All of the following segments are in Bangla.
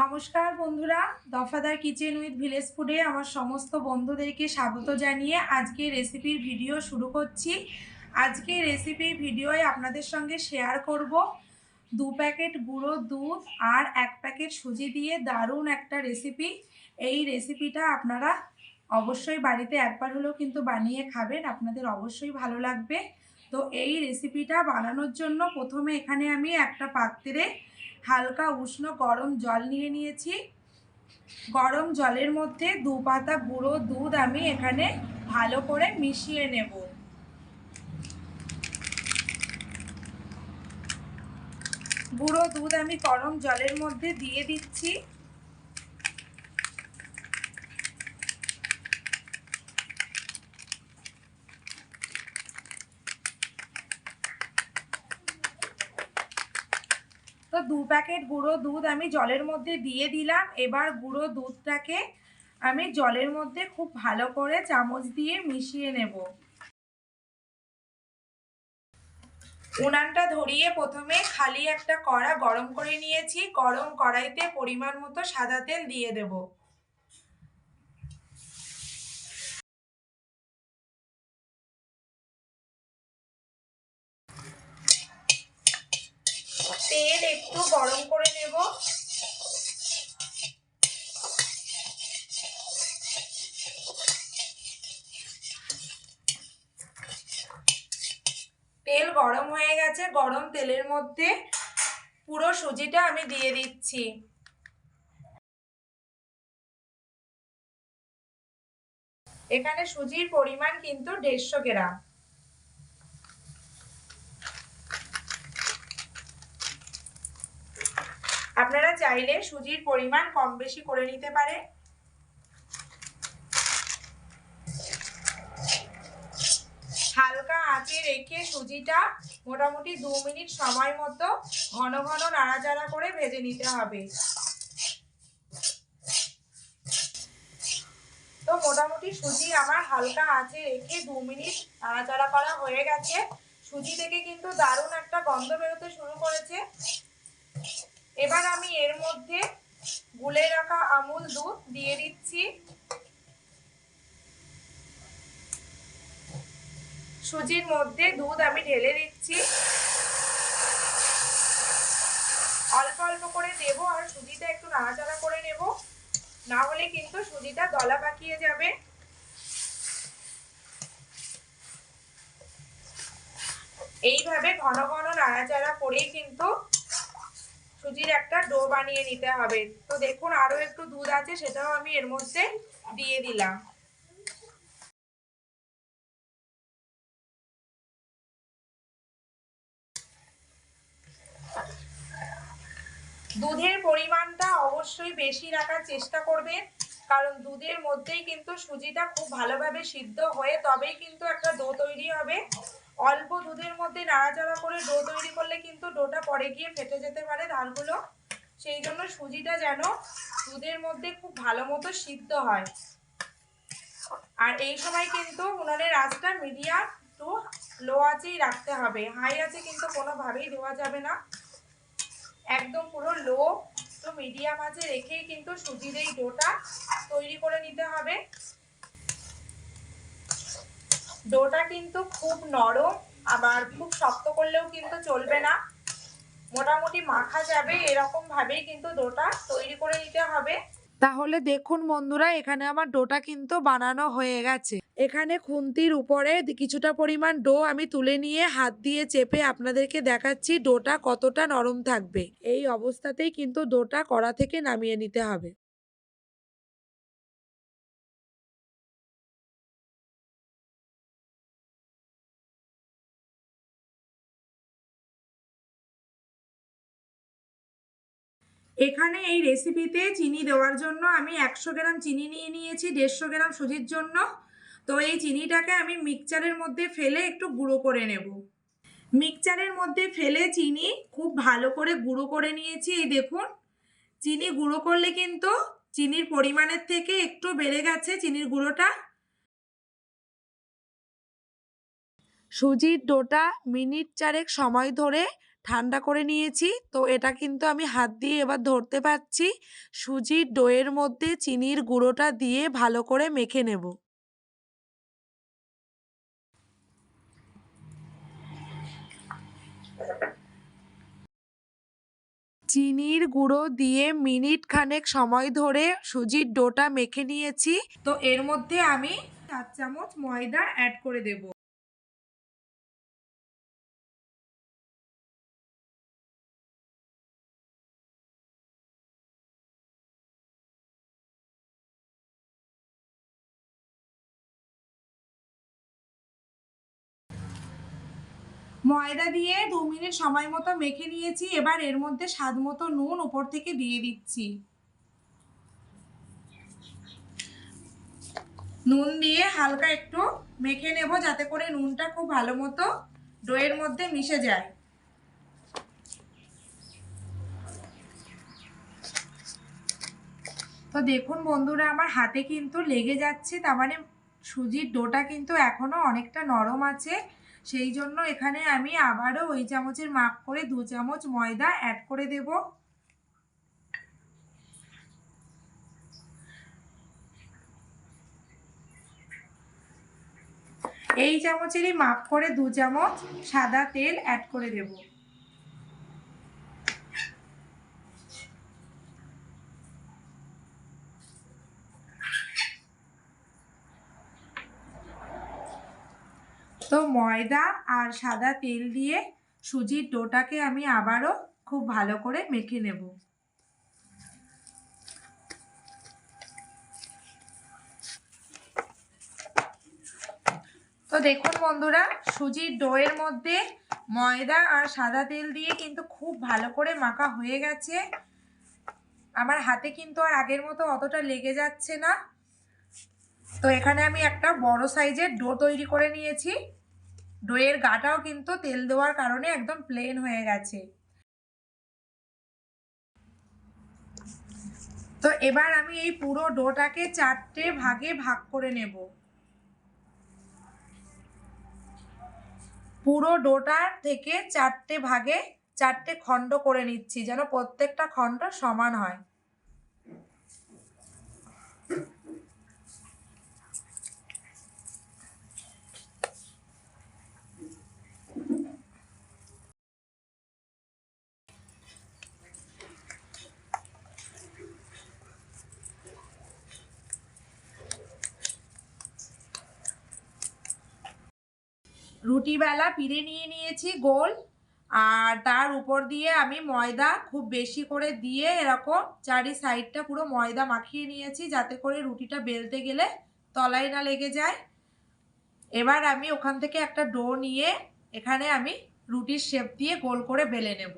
নমস্কার বন্ধুরা, দফাদার কিচেন উইথ ভিলেজ ফুডে আমার সমস্ত বন্ধুদেরকে স্বাগত জানিয়ে আজকে রেসিপির ভিডিও শুরু করছি। আজকে রেসিপির ভিডিওয় আপনাদের সঙ্গে শেয়ার করব। দু প্যাকেট গুঁড়ো দুধ আর এক প্যাকেট সুজি দিয়ে দারুণ একটা রেসিপি এই রেসিপিটা আপনারা অবশ্যই বাড়িতে একবার হলেও কিন্তু বানিয়ে খাবেন, আপনাদের অবশ্যই ভালো লাগবে। তো এই রেসিপিটা বানানোর জন্য প্রথমে এখানে আমি একটা পাত্রে হালকা উষ্ণ গরম জল নিয়ে নিয়েছি। গরম জলের মধ্যে দু পাতা গুঁড়ো দুধ আমি এখানে ভালো করে মিশিয়ে নেব। গুঁড়ো দুধ আমি গরম জলের মধ্যে দিয়ে দিচ্ছি। তো দু প্যাকেট গুঁড়ো দুধ আমি জলের মধ্যে দিয়ে দিলাম। এবার গুঁড়ো দুধটাকে আমি জলের মধ্যে খুব ভালো করে চামচ দিয়ে মিশিয়ে নেব। উনানটা ধরিয়ে প্রথমে খালি একটা কড়া গরম করে নিয়েছি। গরম কড়াইতে পরিমাণ মতো সাদা তেল দিয়ে দেব। তেল একটু গরম করে নেব। তেল গরম হয়ে গেছে, গরম তেলের মধ্যে পুরো সুজিটা আমি দিয়ে দিচ্ছি। এখানে সুজির পরিমাণ কিন্তু দেড়শো গ্রাম আপনারা চাইলে সুজির পরিমাণ কম বেশি করে নিতে পারে। হালকা আঁচে রেখে সুজিটা মোটামুটি দু মিনিট সময় মতো ঘন ঘন নাড়াচাড়া করে ভেজে নিতে হবে। তো মোটামুটি সুজি আমার হালকা আঁচে রেখে দু মিনিট নাড়াচাড়া করা হয়ে গেছে। সুজি থেকে কিন্তু দারুণ একটা গন্ধ বেরোতে শুরু করেছে। এবার আমি এর মধ্যে গুলে রাখা আমুল দুধ দিয়ে দিচ্ছি। সুজির মধ্যে দুধ আমি ঢেলে দিচ্ছি। অল্প অল্প করে দেব আর সুজিটা একটু নাড়াচাড়া করে নেব। না হলে কিন্তু সুজিটা দলা পাকিয়ে যাবে। এইভাবে ঘন ঘন নাড়াচাড়া করেই কিন্তু সুজির একটা ডো বানিয়ে নিতে হবে। তো দেখুন আরও একটু দুধ আছে, সেটাও আমি এর মধ্যে দিয়ে দিলাম। দুধের পরিমাণটা অবশ্যই বেশি রাখার চেষ্টা করবেন, কারণ দুধের মধ্যেই কিন্তু সুজিটা খুব ভালোভাবে সিদ্ধ হয়ে তবেই কিন্তু একটা দো তৈরি হবে। অল্প দুধের মধ্যে নাড়াচাড়া করে ডো তৈরি করলে কিন্তু ডোটা পরে গিয়ে ফেটে যেতে পারে ধারগুলো সেই জন্য সুজিটা যেন দুধের মধ্যে খুব ভালো মতো সিদ্ধ হয়। আর এই সময় কিন্তু উনানের আঁচটা মিডিয়াম টু লো আঁচেই রাখতে হবে। হাই আছে কিন্তু কোনোভাবেই দেওয়া যাবে না। একদম পুরো লো তো মিডিয়াম আঁচে রেখেই কিন্তু সুজির এই ডোটা তৈরি করে নিতে হবে। ডোটা কিন্তু খুব নরম, আবার খুব শক্ত করলেও কিন্তু চলবে না। মোটামুটি মাখা যাবে এরকম ভাবেই কিন্তু ডোটা তৈরি করে নিতে হবে। তাহলে দেখুন বন্ধুরা, এখানে আমার ডোটা কিন্তু বানানো হয়ে গেছে। এখানে খুন্তির উপরে কিছুটা পরিমাণ ডো আমি তুলে নিয়ে হাত দিয়ে চেপে আপনাদেরকে দেখাচ্ছি ডোটা কতটা নরম থাকবে। এই অবস্থাতেই কিন্তু ডোটা কড়া থেকে নামিয়ে নিতে হবে। এখানে এই রেসিপিতে চিনি দেওয়ার জন্য আমি একশো গ্রাম চিনি নিয়ে নিয়েছি, দেড়শো গ্রাম সুজির জন্য। তো এই চিনিটাকে আমি মিক্সচারের মধ্যে ফেলে একটু গুঁড়ো করে নেব। মিক্সচারের মধ্যে ফেলে চিনি খুব ভালো করে গুঁড়ো করে নিয়েছি, এই দেখুন। চিনি গুঁড়ো করলে কিন্তু চিনির পরিমাণের থেকে একটু বেড়ে গেছে চিনির গুঁড়োটা। সুজির ডোটা মিনিট চারেক সময় ধরে ঠান্ডা করে নিয়েছি। তো এটা কিন্তু আমি হাত দিয়ে এবার ধরতে পারছি। সুজির ডোয়ের মধ্যে চিনির গুঁড়োটা দিয়ে ভালো করে মেখে নেব। চিনির গুঁড়ো দিয়ে মিনিট খানেক সময় ধরে সুজির ডোটা মেখে নিয়েছি। তো এর মধ্যে আমি চার চামচ ময়দা অ্যাড করে দেব। ময়দা দিয়ে দু মিনিট সময় মতো মেখে নিয়েছি। এবার এর মধ্যে স্বাদ মতো নুন উপর থেকে দিয়ে দিচ্ছি। নুন দিয়ে হালকা একটু মেখে নেব যাতে করে নুনটা খুব ভালো মতো ডোয়ের মধ্যে মিশে যায়। তো দেখুন বন্ধুরা, আমার হাতে কিন্তু লেগে যাচ্ছে। তার মানে সুজির ডোটা কিন্তু এখনও অনেকটা নরম আছে। সেই জন্য এখানে আমি আবারও ওই চামচের মাপ করে দু চামচ ময়দা অ্যাড করে দেব। এই চামচেরই মাপ করে দু চামচ সাদা তেল অ্যাড করে দেব। তো ময়দা আর সাদা তেল দিয়ে সুজির ডোটাকে আমি আবারও খুব ভালো করে মেখে নেব। তো দেখুন বন্ধুরা, সুজির ডোয়ের মধ্যে ময়দা আর সাদা তেল দিয়ে কিন্তু খুব ভালো করে মাখা হয়ে গেছে। আমার হাতে কিন্তু আর আগের মতো অতটা লেগে যাচ্ছে না। তো এখানে আমি একটা বড় সাইজের ডো তৈরি করে নিয়েছি। ডোয়ের গাটাও কিন্তু তেল দেওয়ার কারণে একদম প্লেন হয়ে গেছে। তো এবার আমি এই পুরো ডোটাকে চারটে ভাগে ভাগ করে নেব। পুরো ডোটার থেকে চারটে ভাগে চারটে খণ্ড করে নিচ্ছি যেন প্রত্যেকটা খণ্ড সমান হয়। রুটিবেলা পিড়ে নিয়ে নিয়েছি গোল। আর তার উপর দিয়ে আমি ময়দা খুব বেশি করে দিয়ে এরকম চারি সাইডটা পুরো ময়দা মাখিয়ে নিয়েছি যাতে করে রুটিটা বেলতে গেলে তলায় না লেগে যায়। এবার আমি ওখান থেকে একটা ডো নিয়ে এখানে আমি রুটির শেপ দিয়ে গোল করে বেলে নেব।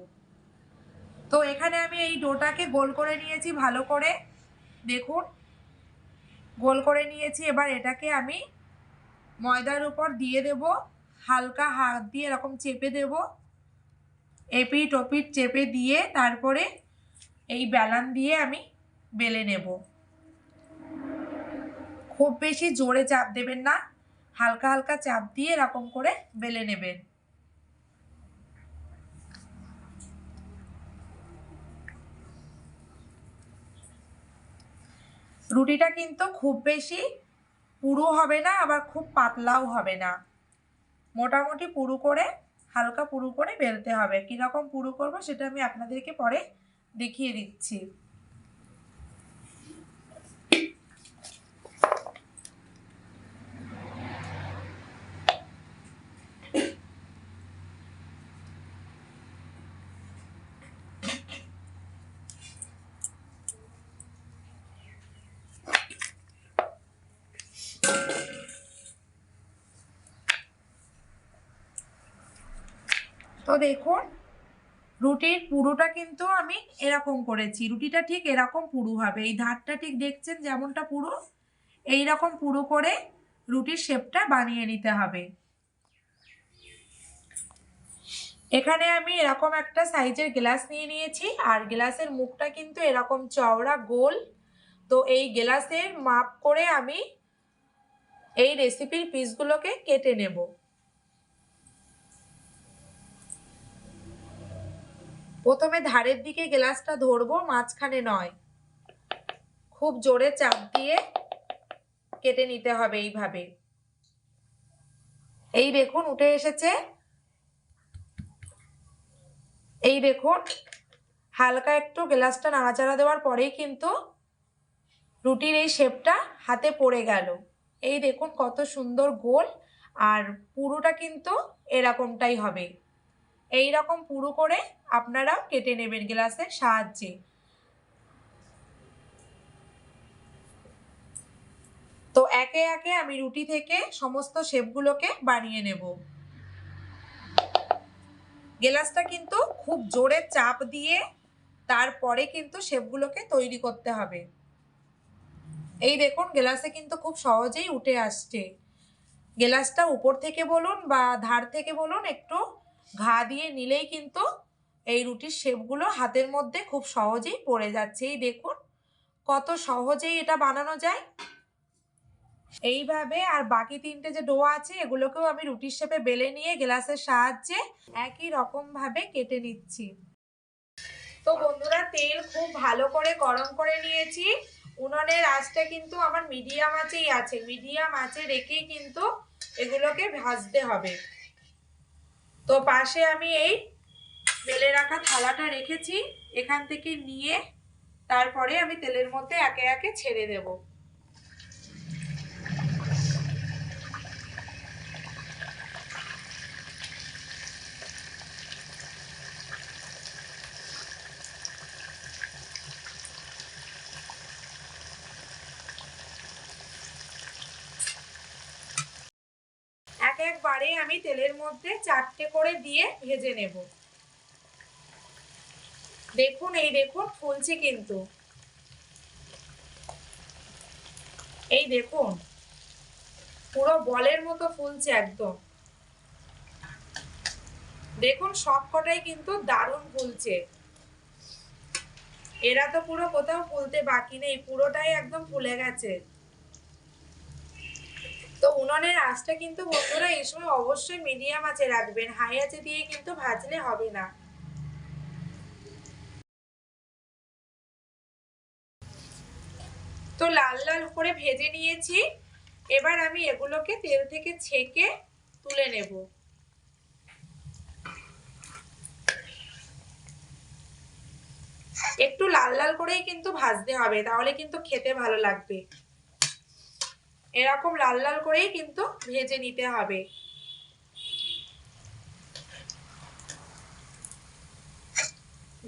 তো এখানে আমি এই ডোটাকে গোল করে নিয়েছি ভালো করে। দেখুন, গোল করে নিয়েছি। এবার এটাকে আমি ময়দার উপর দিয়ে দেব। হালকা হাত দিয়ে এরকম চেপে দেব। এপিট ওপিট চেপে দিয়ে তারপরে এই বেলান দিয়ে আমি বেলে নেব। খুব বেশি জোরে চাপ দেবেন না, হালকা হালকা চাপ দিয়ে এরকম করে বেলে নেবেন। রুটিটা কিন্তু খুব বেশি পুরু হবে না, আবার খুব পাতলাও হবে না। মোটামুটি পুরু করে, হালকা পুরু করে বেলতে হবে। কীরকম পুরু করব সেটা আমি আপনাদেরকে পরে দেখিয়ে দিচ্ছি। তো দেখুন, রুটির পুরোটা কিন্তু আমি এরকম করেছি। রুটিটা ঠিক এরকম পুরু হবে। এই ধারটা ঠিক দেখছেন যেমনটা পুরো এই রকম পুরো করে রুটির শেপটা বানিয়ে নিতে হবে। এখানে আমি এরকম একটা সাইজের গ্লাস নিয়ে নিয়েছি, আর গ্লাসের মুখটা কিন্তু এরকম চওড়া, গোল। তো এই গ্লাসের মাপ করে আমি এই রেসিপির পিসগুলোকে কেটে নেব। প্রথমে ধারের দিকে গ্লাসটা ধরবো, মাঝখানে নয়। খুব জোরে চাপ দিয়ে কেটে নিতে হবে এইভাবে। এই দেখুন, উঠে এসেছে। এই দেখুন, হালকা একটু গ্লাসটা নাড়াচাড়া দেওয়ার পরেই কিন্তু রুটির এই শেপটা হাতে পড়ে গেল। এই দেখুন, কত সুন্দর গোল, আর পুরোটা কিন্তু এরকমটাই হবে। এই রকম পুরো করে আপনারা কেটে নেবেন গ্লাসের সাহায্যে। তো একে একে আমি রুটি থেকে সমস্ত শেপগুলোকে বানিয়ে নেব। গ্লাসটা কিন্তু খুব জোরে চাপ দিয়ে তারপরে কিন্তু শেপগুলোকে তৈরি করতে হবে। এই দেখুন, গ্লাসে কিন্তু খুব সহজেই উঠে আসছে। গ্লাসটা উপর থেকে বলুন বা ধার থেকে বলুন একটু ঘা দিয়ে নিলেই কিন্তু এই রুটির শেপগুলো হাতের মধ্যে খুব সহজেই পড়ে যাচ্ছে। এই দেখুন, কত সহজেই এটা বানানো যায়। এইভাবে আর বাকি তিনটে যে ডো আছে, এগুলোকেও আমি রুটির শেপে বেলে নিয়ে গ্লাসের সাহায্যে একই রকম ভাবে কেটে নিচ্ছি। তো বন্ধুরা, তেল খুব ভালো করে গরম করে নিয়েছি। উনুনের আঁচটা কিন্তু আমার মিডিয়াম আঁচেই আছে। মিডিয়াম আঁচে রেখেই কিন্তু এগুলোকে ভাজতে হবে। তো পাশে আমি এই বেলে রাখা থালাটা রেখেছি। এখান থেকে নিয়ে তারপরে আমি তেলের মধ্যে একে একে ছেড়ে দেব এক একবারে আমি তেলের মধ্যে চারটে করে দিয়ে ভেজে নেব। দেখুন, এই দেখুন, ফুলছে কিন্তু। এই দেখুন, পুরো বলের মতো ফুলছে একদম। দেখুন সব কটাই কিন্তু দারুণ ফুলছে। এরা তো পুরো কোথাও ফুলতে বাকি নেই, পুরোটাই একদম ফুলে গেছে। তো উনুনের আঁচটা কিন্তু বন্ধুরা এই সময় অবশ্যই মিডিয়াম আঁচে রাখবেন। হাই আঁচে দিয়ে কিন্তু ভাজলে হবে না। তো লাল লাল করে ভেজে নিয়েছি। এবার আমি এগুলোকে তেল থেকে ছেঁকে তুলে নেব। একটু লাল লাল করেই কিন্তু ভাজতে হবে, তাহলে কিন্তু খেতে ভালো লাগবে। এরকম লাল লাল করেই কিন্তু ভেজে নিতে হবে।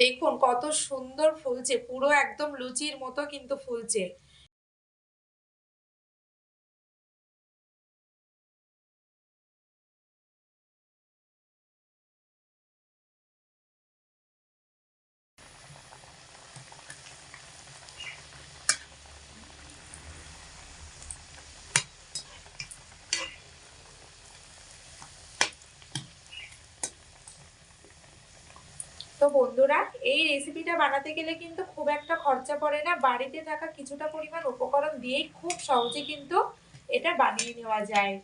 দেখুন কত সুন্দর ফুলছে, পুরো একদম লুচির মতো কিন্তু ফুলছে। তো বন্ধুরা, এই রেসিপিটা বানাতে গেলে কিন্তু খুব একটা খরচা পড়ে না। বাড়িতে থাকা কিছুটা পরিমাণ উপকরণ দিয়েই খুব সহজে কিন্তু এটা বানিয়ে নেওয়া যায়।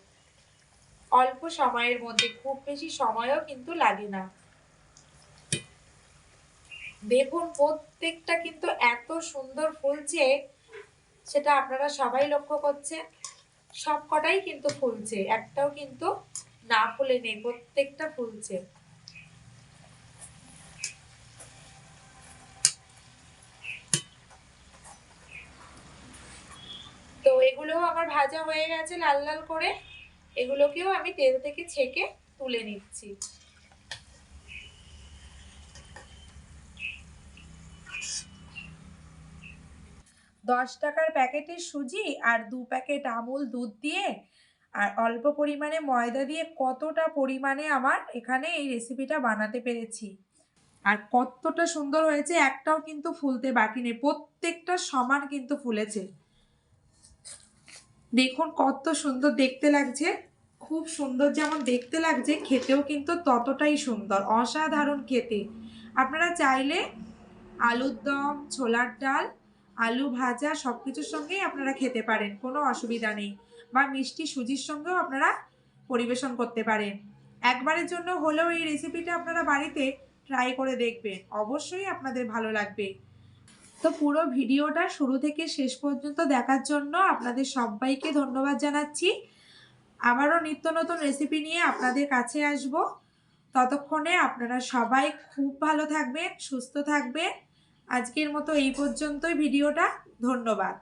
অল্প সময়ের মধ্যে, খুব বেশি সময়ও কিন্তু লাগে না। দেখুন, প্রত্যেকটা কিন্তু এত সুন্দর ফুলছে সেটা আপনারা সবাই লক্ষ্য করছে সব কটাই কিন্তু ফুলছে, একটাও কিন্তু না ফুলে নেই, প্রত্যেকটা ফুলছে। তো এগুলোও আমার ভাজা হয়ে গেছে লাল লাল করে। এগুলোকেও আমি তেল থেকে ছেঁকে তুলে নিচ্ছি। দশ টাকার প্যাকেটের সুজি আর দু প্যাকেট আমুল দুধ দিয়ে আর অল্প পরিমাণে ময়দা দিয়ে কতটা পরিমাণে আমার এখানে এই রেসিপিটা বানাতে পেরেছি। আর কতটা সুন্দর হয়েছে একটাও কিন্তু ফুলতে বাকি নেই, প্রত্যেকটা সমান কিন্তু ফুলেছে। দেখুন কত সুন্দর দেখতে লাগছে। খুব সুন্দর যেমন দেখতে লাগছে, খেতেও কিন্তু ততটাই সুন্দর, অসাধারণ খেতে। আপনারা চাইলে আলুর দম, ছোলার ডাল, আলু ভাজা সব কিছুর সঙ্গেই আপনারা খেতে পারেন, কোনো অসুবিধা নেই। বা মিষ্টি সুজির সঙ্গেও আপনারা পরিবেশন করতে পারেন। একবারের জন্য হলেও এই রেসিপিটা আপনারা বাড়িতে ট্রাই করে দেখবেন, অবশ্যই আপনাদের ভালো লাগবে। তো পুরো ভিডিওটা শুরু থেকে শেষ পর্যন্ত দেখার জন্য আপনাদের সবাইকে ধন্যবাদ জানাচ্ছি। আবারও নিত্য নতুন রেসিপি নিয়ে আপনাদের কাছে আসব। ততক্ষণে আপনারা সবাই খুব ভালো থাকবেন, সুস্থ থাকবেন। আজকের মতো এই পর্যন্তই ভিডিওটা। ধন্যবাদ।